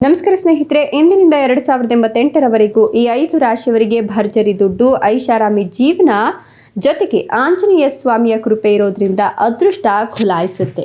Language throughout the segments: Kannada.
ನಮಸ್ಕಾರ ಸ್ನೇಹಿತರೆ, ಇಂದಿನಿಂದ ಎರಡು ಸಾವಿರದ ಎಂಬತ್ತೆಂಟರವರೆಗೂ ಈ ಐದು ರಾಶಿಯವರಿಗೆ ಭರ್ಜರಿ ದುಡ್ಡು, ಐಷಾರಾಮಿ ಜೀವನ ಜೊತೆಗೆ ಆಂಜನೇಯ ಸ್ವಾಮಿಯ ಕೃಪೆ ಇರೋದ್ರಿಂದ ಅದೃಷ್ಟ ಖುಲಾಯಿಸುತ್ತೆ.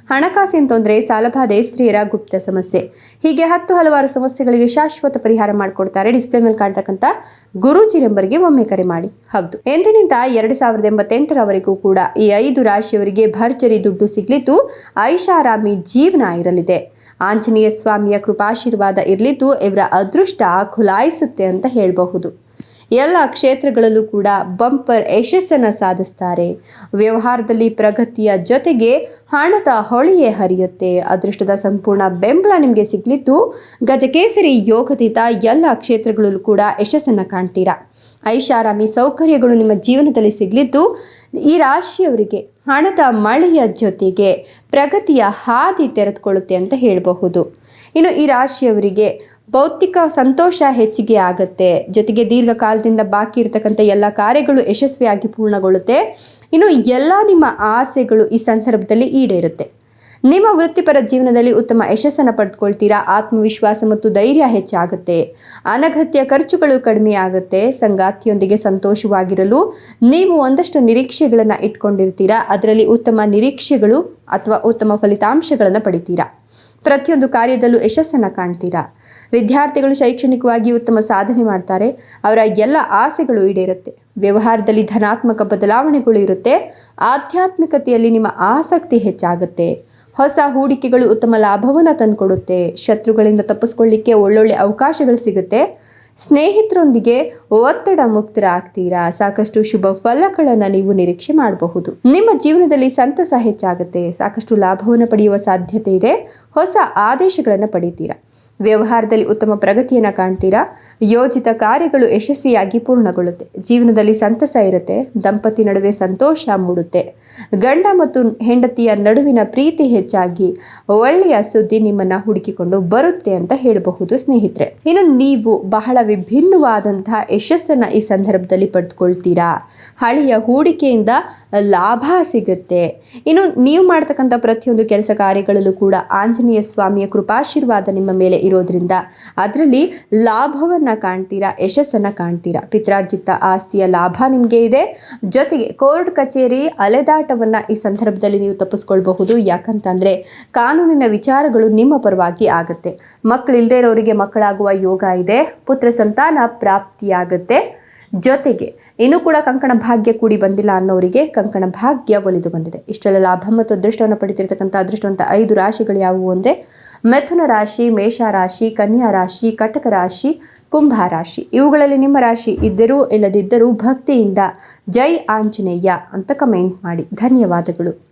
ಹಣಕಾಸಿನ ತೊಂದರೆ ಸಾಲಬಾಧೆ ಸ್ತ್ರೀಯರ ಗುಪ್ತ ಸಮಸ್ಯೆ. ಹೀಗೆ ಹತ್ತು ಹಲವಾರು ಸಮಸ್ಯೆಗಳಿಗೆ ಶಾಶ್ವತ ಪರಿಹಾರ ಮಾಡಿಕೊಡ್ತಾರೆ. ಡಿಸ್ಪ್ಲೇ ಮೇಲೆ ಕಾಣ್ತಕ್ಕಂಥ ಗುರೂಜಿ ನಂಬರ್ಗೆ ಒಮ್ಮೆ ಕರೆ ಮಾಡಿ. ಹೌದು. ಎಂದಿನಿಂದ ಎರಡು ಸಾವಿರದ ಎಂಬತ್ತೆಂಟರವರೆಗೂ ಕೂಡ ಈ ಐದು ರಾಶಿಯವರಿಗೆ ಭರ್ಜರಿ ದುಡ್ಡು ಸಿಗ್ಲಿದ್ದು ಐಷಾರಾಮಿ ಜೀವನ ಇರಲಿದೆ. ಆಂಜನೇಯ ಸ್ವಾಮಿಯ ಕೃಪಾಶೀರ್ವಾದ ಇರಲಿದ್ದು, ಇವರ ಅದೃಷ್ಟ ಖುಲಾಯಿಸುತ್ತೆ ಅಂತ ಹೇಳಬಹುದು. ಎಲ್ಲ ಕ್ಷೇತ್ರಗಳಲ್ಲೂ ಕೂಡ ಬಂಪರ್ ಯಶಸ್ಸನ್ನು ಸಾಧಿಸ್ತಾರೆ. ವ್ಯವಹಾರದಲ್ಲಿ ಪ್ರಗತಿಯ ಜೊತೆಗೆ ಹಣದ ಹೊಳೆಯೇ ಹರಿಯುತ್ತೆ. ಅದೃಷ್ಟದ ಸಂಪೂರ್ಣ ಬೆಂಬಲ ನಿಮಗೆ ಸಿಗ್ಲಿದ್ದು ಗಜಕೇಸರಿ ಯೋಗದಿಂದ ಎಲ್ಲ ಕ್ಷೇತ್ರಗಳಲ್ಲೂ ಕೂಡ ಯಶಸ್ಸನ್ನು ಕಾಣ್ತೀರಾ. ಐಷಾರಾಮಿ ಸೌಕರ್ಯಗಳು ನಿಮ್ಮ ಜೀವನದಲ್ಲಿ ಸಿಗಲಿದ್ದು ಈ ರಾಶಿಯವರಿಗೆ ಹಣದ ಮಳೆಯ ಜೊತೆಗೆ ಪ್ರಗತಿಯ ಹಾದಿ ತೆರೆದುಕೊಳ್ಳುತ್ತೆ ಅಂತ ಹೇಳಬಹುದು. ಇನ್ನು ಈ ರಾಶಿಯವರಿಗೆ ಭೌತಿಕ ಸಂತೋಷ ಹೆಚ್ಚಿಗೆ ಆಗುತ್ತೆ. ಜೊತೆಗೆ ದೀರ್ಘಕಾಲದಿಂದ ಬಾಕಿ ಇರತಕ್ಕಂಥ ಎಲ್ಲ ಕಾರ್ಯಗಳು ಯಶಸ್ವಿಯಾಗಿ ಪೂರ್ಣಗೊಳ್ಳುತ್ತೆ. ಇನ್ನು ಎಲ್ಲ ನಿಮ್ಮ ಆಸೆಗಳು ಈ ಸಂದರ್ಭದಲ್ಲಿ ಈಡೇರುತ್ತೆ. ನಿಮ್ಮ ವೃತ್ತಿಪರ ಜೀವನದಲ್ಲಿ ಉತ್ತಮ ಯಶಸ್ಸನ್ನು ಪಡೆದುಕೊಳ್ತೀರಾ? ಆತ್ಮವಿಶ್ವಾಸ ಮತ್ತು ಧೈರ್ಯ ಹೆಚ್ಚಾಗುತ್ತೆ. ಅನಗತ್ಯ ಖರ್ಚುಗಳು ಕಡಿಮೆ ಆಗುತ್ತೆ. ಸಂಗಾತಿಯೊಂದಿಗೆ ಸಂತೋಷವಾಗಿರಲು ನೀವು ಒಂದಷ್ಟು ನಿರೀಕ್ಷೆಗಳನ್ನು ಇಟ್ಕೊಂಡಿರ್ತೀರಾ? ಅದರಲ್ಲಿ ಉತ್ತಮ ನಿರೀಕ್ಷೆಗಳು ಅಥವಾ ಉತ್ತಮ ಫಲಿತಾಂಶಗಳನ್ನು ಪಡಿತೀರಾ? ಪ್ರತಿಯೊಂದು ಕಾರ್ಯದಲ್ಲೂ ಯಶಸ್ಸನ್ನು ಕಾಣ್ತೀರಾ? ವಿದ್ಯಾರ್ಥಿಗಳು ಶೈಕ್ಷಣಿಕವಾಗಿ ಉತ್ತಮ ಸಾಧನೆ ಮಾಡ್ತಾರೆ, ಅವರ ಎಲ್ಲ ಆಸೆಗಳು ಈಡೇರುತ್ತೆ. ವ್ಯವಹಾರದಲ್ಲಿ ಧನಾತ್ಮಕ ಬದಲಾವಣೆಗಳು ಇರುತ್ತೆ, ಆಧ್ಯಾತ್ಮಿಕತೆಯಲ್ಲಿ ನಿಮ್ಮ ಆಸಕ್ತಿ ಹೆಚ್ಚಾಗುತ್ತೆ. ಹೊಸ ಹೂಡಿಕೆಗಳು ಉತ್ತಮ ಲಾಭವನ್ನು ತಂದುಕೊಡುತ್ತೆ, ಶತ್ರುಗಳಿಂದ ತಪ್ಪಿಸ್ಕೊಳ್ಳಿಕ್ಕೆ ಒಳ್ಳೊಳ್ಳೆ ಅವಕಾಶಗಳು ಸಿಗುತ್ತೆ. ಸ್ನೇಹಿತರೊಂದಿಗೆ ಒತ್ತಡ ಮುಕ್ತರಾಗ್ತೀರಾ? ಸಾಕಷ್ಟು ಶುಭ ಫಲಗಳನ್ನು ನೀವು ನಿರೀಕ್ಷೆ ಮಾಡಬಹುದು. ನಿಮ್ಮ ಜೀವನದಲ್ಲಿ ಸಂತಸ ಹೆಚ್ಚಾಗುತ್ತೆ. ಸಾಕಷ್ಟು ಲಾಭವನ್ನು ಪಡೆಯುವ ಸಾಧ್ಯತೆ ಇದೆ. ಹೊಸ ಆದೇಶಗಳನ್ನು ಪಡಿತೀರಾ ವ್ಯವಹಾರದಲ್ಲಿ ಉತ್ತಮ ಪ್ರಗತಿಯನ್ನು ಕಾಣ್ತೀರಾ? ಯೋಜಿತ ಕಾರ್ಯಗಳು ಯಶಸ್ವಿಯಾಗಿ ಪೂರ್ಣಗೊಳ್ಳುತ್ತೆ. ಜೀವನದಲ್ಲಿ ಸಂತಸ ಇರುತ್ತೆ, ದಂಪತಿ ನಡುವೆ ಸಂತೋಷ ಮೂಡುತ್ತೆ. ಗಂಡ ಮತ್ತು ಹೆಂಡತಿಯ ನಡುವಿನ ಪ್ರೀತಿ ಹೆಚ್ಚಾಗಿ ಒಳ್ಳೆಯ ಸುದ್ದಿ ನಿಮ್ಮನ್ನ ಹುಡುಕಿಕೊಂಡು ಬರುತ್ತೆ ಅಂತ ಹೇಳಬಹುದು ಸ್ನೇಹಿತರೆ. ಇನ್ನು ನೀವು ಬಹಳ ವಿಭಿನ್ನವಾದಂತಹ ಯಶಸ್ಸನ್ನ ಈ ಸಂದರ್ಭದಲ್ಲಿ ಪಡೆದುಕೊಳ್ತೀರಾ ಹಳೆಯ ಹೂಡಿಕೆಯಿಂದ ಲಾಭ ಸಿಗುತ್ತೆ. ಇನ್ನು ನೀವು ಮಾಡ್ತಕ್ಕಂಥ ಪ್ರತಿಯೊಂದು ಕೆಲಸ ಕಾರ್ಯಗಳಲ್ಲೂ ಕೂಡ ಆಂಜನೇಯ ಸ್ವಾಮಿಯ ಕೃಪಾಶೀರ್ವಾದ ನಿಮ್ಮ ಮೇಲೆ ಇರೋದ್ರಿಂದ ಅದರಲ್ಲಿ ಲಾಭವನ್ನ ಕಾಣ್ತೀರಾ, ಯಶಸ್ಸನ್ನ ಕಾಣ್ತೀರಾ? ಪಿತ್ರಾರ್ಜಿತ ಆಸ್ತಿಯ ಲಾಭ ನಿಮಗೆ ಇದೆ. ಜೊತೆಗೆ ಕೋರ್ಟ್ ಕಚೇರಿ ಅಲೆದಾಟವನ್ನ ಈ ಸಂದರ್ಭದಲ್ಲಿ ನೀವು ತಪ್ಪಿಸ್ಕೊಳ್ಬಹುದು. ಯಾಕಂತಂದರೆ ಕಾನೂನಿನ ವಿಚಾರಗಳು ನಿಮ್ಮ ಪರವಾಗಿ ಆಗುತ್ತೆ. ಮಕ್ಕಳಿಲ್ಲದೆ ಇರೋರಿಗೆ ಮಕ್ಕಳಾಗುವ ಯೋಗ ಇದೆ. ಪುತ್ರ ಸಂತಾನ ಪ್ರಾಪ್ತಿಯಾಗುತ್ತೆ. ಜೊತೆಗೆ ಇನ್ನೂ ಕೂಡ ಕಂಕಣ ಭಾಗ್ಯ ಕೂಡಿ ಬಂದಿಲ್ಲ ಅನ್ನೋರಿಗೆ ಕಂಕಣ ಭಾಗ್ಯ ಒಲಿದು ಬಂದಿದೆ. ಇಷ್ಟೆಲ್ಲ ಲಾಭ ಮತ್ತು ಅದೃಷ್ಟವನ್ನು ಪಡಿತಿರ್ತಕ್ಕಂಥ ಅದೃಷ್ಟವಂತ ಐದು ರಾಶಿಗಳು ಯಾವುವು ಅಂದರೆ ಮಿಥುನ ರಾಶಿ, ಮೇಷ ರಾಶಿ, ಕನ್ಯಾ ರಾಶಿ, ಕಟಕ ರಾಶಿ, ಕುಂಭ ರಾಶಿ. ಇವುಗಳಲ್ಲಿ ನಿಮ್ಮ ರಾಶಿ ಇದ್ದರೂ ಇಲ್ಲದಿದ್ದರೂ ಭಕ್ತಿಯಿಂದ ಜೈ ಆಂಜನೇಯ ಅಂತ ಕಮೆಂಟ್ ಮಾಡಿ. ಧನ್ಯವಾದಗಳು.